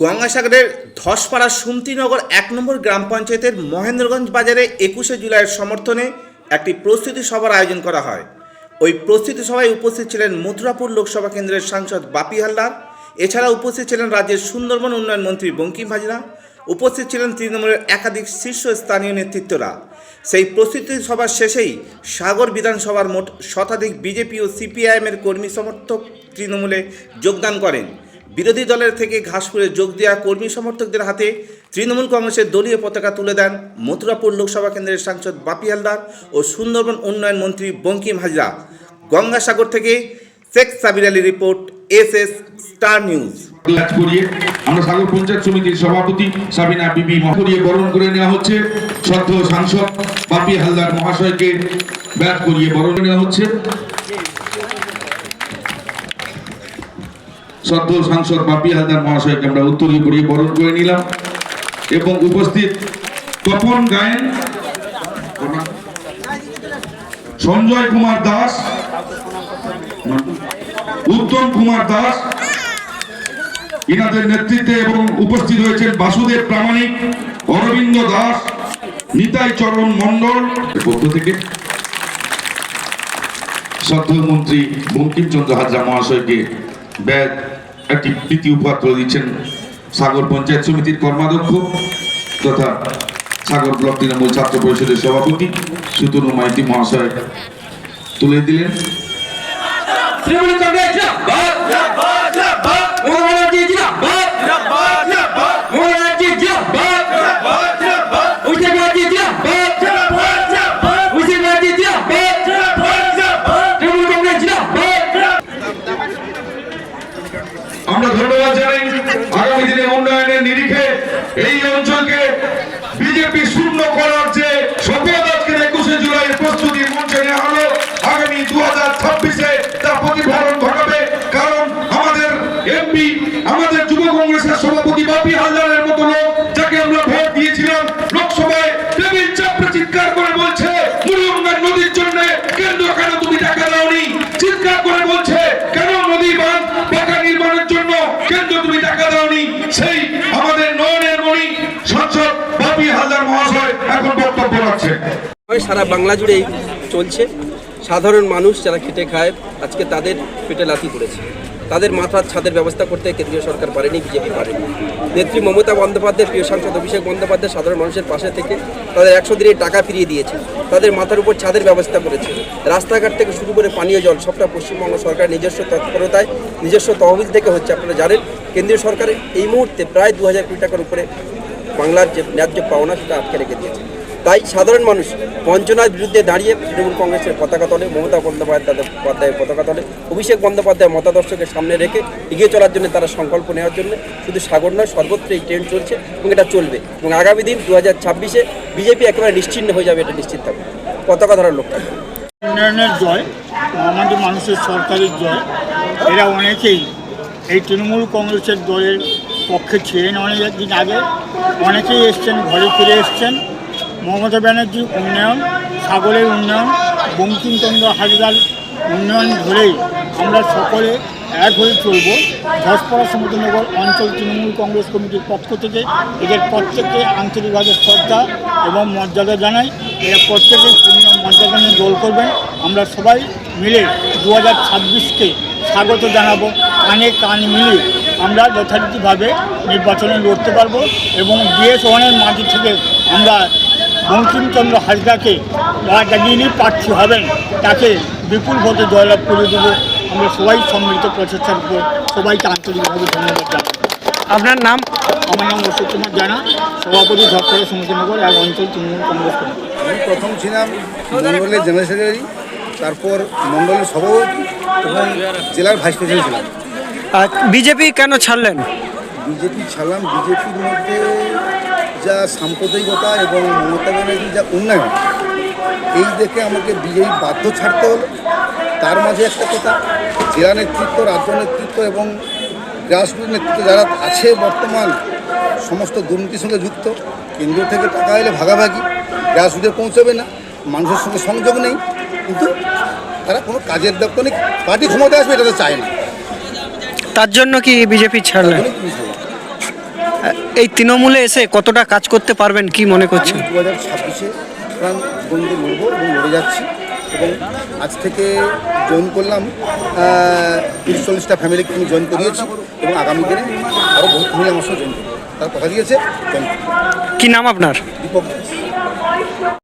গঙ্গাসাগরের ধসপাড়া সুমতিনগর এক নম্বর গ্রাম পঞ্চায়েতের মহেন্দ্রগঞ্জ বাজারে একুশে জুলাইয়ের সমর্থনে একটি প্রস্তুতি সভার আয়োজন করা হয়। ওই প্রস্তুতি সভায় উপস্থিত ছিলেন মথুরাপুর লোকসভা কেন্দ্রের সাংসদ বাপি হালদার এছাড়া উপস্থিত ছিলেন রাজ্যের সুন্দরবন উন্নয়ন মন্ত্রী বঙ্কিম হাজরা, উপস্থিত ছিলেন তৃণমূলের একাধিক শীর্ষস্থানীয় নেতৃত্বরা। সেই প্রস্তুতি সভার শেষেই সাগর বিধানসভার মোট শতাধিক বিজেপি ও সিপিআইএমের কর্মী সমর্থক তৃণমূলে যোগদান করেন। বিরোধী দলের থেকে ঘাসপুরে যোগ দেওয়া কর্মী সমর্থকদের হাতে তৃণমূল কংগ্রেসের দলীয় পতাকা তুলে দেন মথুরাপুর লোকসভা কেন্দ্রের সাংসদ বাপি হালদার ও সুন্দরবন উন্নয়ন মন্ত্রী বঙ্কিম হাজরা। গঙ্গাসাগর থেকে Sheikh Sabir Ali report S S star news. আমরা সাগর পঞ্চায়েত সমিতির সভাপতি সাবিনা বিবি বরণ করে নেওয়া হচ্ছে। সদ্য সাংসদ বাপি হালদার মহাশয়কে ব্যাট করিয়ে বরণ নেওয়া হচ্ছে। সদ্য সাংসদ বাপি হালদার মহাশয়কে আমরা উত্তরীয় করিয়ে বরণ করে নিলাম। এবং উপস্থিত তপন গায়েন, সঞ্জয় কুমার দাস, উত্তম কুমার দাস, ইনাদের নেতৃত্বে এবং উপস্থিত হয়েছেন বাসুদেব প্রামাণিক, অরবিন্দ দাস, নিতাই চরণ মন্ডল পক্ষ থেকে। শ্রদ্ধেয় মন্ত্রী বঙ্কিমচন্দ্র হাজরা মহাশয়কে ব্যাগ একটি প্রীতি উপহার দিচ্ছেন সাগর পঞ্চায়েত সমিতির কর্মাধ্যক্ষ তথা সাগর ব্লক তৃণমূল ছাত্র পরিষদের সভাপতি সুতনু মাইতি মহাশয়। তুলে দিলেন। তৃণমূল কংগ্রেস জিন্দাবাদ মমতা ব্যানার্জি জিন্দাবাদ মমতা ব্যানার্জি জিন্দাবাদ অভিষেক ব্যানার্জি জিন্দাবাদ অভিষেক ব্যানার্জি জিন্দাবাদ তৃণমূল কংগ্রেস জিন্দাবাদ আমরা ধন্যবাদ জানাই। আগামী দিনে উন্নয়নের নিরিখে এই অঞ্চলকে বিজেপি শূন্য করার যে শপথ বক্তব্য রাখছেন হয় সারা বাংলা জুড়েই চলছে। সাধারণ মানুষ যারা খেটে খায়, আজকে তাদের পেটে লাথি পড়েছে। তাদের মাথার ছাদের ব্যবস্থা করতে কেন্দ্রীয় সরকার পারেনি, বিজেপি পারেনি। নেত্রী মমতা বন্দ্যোপাধ্যায়, প্রিয় সাংসদ অভিষেক বন্দ্যোপাধ্যায় সাধারণ মানুষের পাশে থেকে তাদের একশো দিনের টাকা ফিরিয়ে দিয়েছে। তাদের মাথার উপর ছাদের ব্যবস্থা করেছে। রাস্তাঘাট থেকে শুরু করে পানীয় জল, সবটা পশ্চিমবঙ্গ সরকার নিজস্ব তৎপরতায়, নিজস্ব তহবিল থেকে হচ্ছে আপনারা জানেন, কেন্দ্রীয় সরকারের এই মুহূর্তে প্রায় দু হাজার কোটি টাকার উপরে বাংলার যে ন্যায্য পাওনা সেটা আটকে রেখে দিয়েছে। তাই সাধারণ মানুষ বঞ্চনার বিরুদ্ধে দাঁড়িয়ে তৃণমূল কংগ্রেসের পতাকা তলে, মমতা বন্দ্যোপাধ্যায়ের পতাকা তলে, অভিষেক বন্দ্যোপাধ্যায় মতাদর্শকে সামনে রেখে এগিয়ে চলার জন্য তারা সংকল্প নেওয়ার জন্য শুধু সাগর নয়, সর্বত্র এই ট্রেন্ড চলছে এবং এটা চলবে এবং আগামী দিন দু হাজার ছাব্বিশে বিজেপি একেবারে নিশ্চিন্ন হয়ে যাবে এটা নিশ্চিত থাকবে। পতাকা ধরার লোক থাকবে। উন্নয়নের জয়, আমাদের মানুষের সরকারের জয়, এরা অনেকেই এই তৃণমূল কংগ্রেসের দলের পক্ষে ছিলেন অনেক দিন আগে, অনেকেই এসছেন, ঘরে ফিরে এসছেন। মমতা ব্যানার্জি উন্নয়ন, সাগরের উন্নয়ন, বঙ্কিমচন্দ্র হাজরার উন্নয়ন ধরেই আমরা সকলে এক হয়ে চলব। ধসপড়া সমুদ্রনগর অঞ্চল তৃণমূল কংগ্রেস কমিটির পক্ষ থেকে এদের প্রত্যেককে আন্তরিকভাবে শ্রদ্ধা এবং মর্যাদা জানাই। এরা প্রত্যেকে পূর্ণ মর্যাদা নিয়ে দোল করবেন। আমরা সবাই মিলে দু হাজার ছাব্বিশকে স্বাগত জানাব। কানে কান মিলিয়ে আমরা যথারীতিভাবে নির্বাচনে লড়তে পারব এবং ডিএস ওয়ানের মাটি থেকে আমরা বঙ্কিমচন্দ্র হাজরাকে যিনি প্রার্থী হবেন। তাকে বিপুল ভোটে জয়লাভ করে দেবো। আমরা সবাই সম্মিলিত প্রচেষ্টার উপর সবাইকে আন্তরিকভাবে ধন্যবাদ জানাই আপনার নাম? আমার নাম অশোক কুমার জানা। সভাপতি ধর্ষণ সমিতিনগর এক অঞ্চল তৃণমূল কংগ্রেস কমিটি। আমি প্রথম ছিলাম মন্ডলের জেনারেল সেক্রেটারি তারপর মন্ডলের সভাপতি এবং জেলার ভাইস প্রেসিডেন্ট ছিলাম। বিজেপি কেন ছাড়লেন? বিজেপি ছাড়লাম। বিজেপির মধ্যে যা সাম্প্রদায়িকতা এবং মমতা ব্যানার্জির যা উন্নয়ন এই দেখে আমাকে বিজেপি বাধ্য ছাড়তে হলো। তার মাঝে একটা কথা জেলা নেতৃত্ব রাজ্য নেতৃত্ব এবং গ্রাসরুট নেতৃত্ব যারা আছে বর্তমান সমস্ত দুর্নীতির সঙ্গে যুক্ত কেন্দ্র থেকে টাকা এলে ভাগাভাগি গ্রাসরুটে পৌঁছবে না মানুষের সঙ্গে সংযোগ নেই কিন্তু তারা কোনো কাজের দপ্তর নেই পার্টি ক্ষমতা আসবে এটা তো চায় না। তার জন্য কি বিজেপি ছাড়লেন। এই তৃণমূলে এসে কতটা কাজ করতে পারবেন কি মনে করছেন? দু হাজার ছাব্বিশে বন্ধু এবং লড়ে যাচ্ছি এবং আজ থেকে জয়েন করলাম তিরিশ চল্লিশটা ফ্যামিলিকে আমি জয়েন করিয়েছি এবং আগামী দিনে আরও বহু ফ্যামিলি আমার সঙ্গে জয়েন করব। তার কথা দিয়েছে জয়েন কি নাম আপনার? দীপক দাস।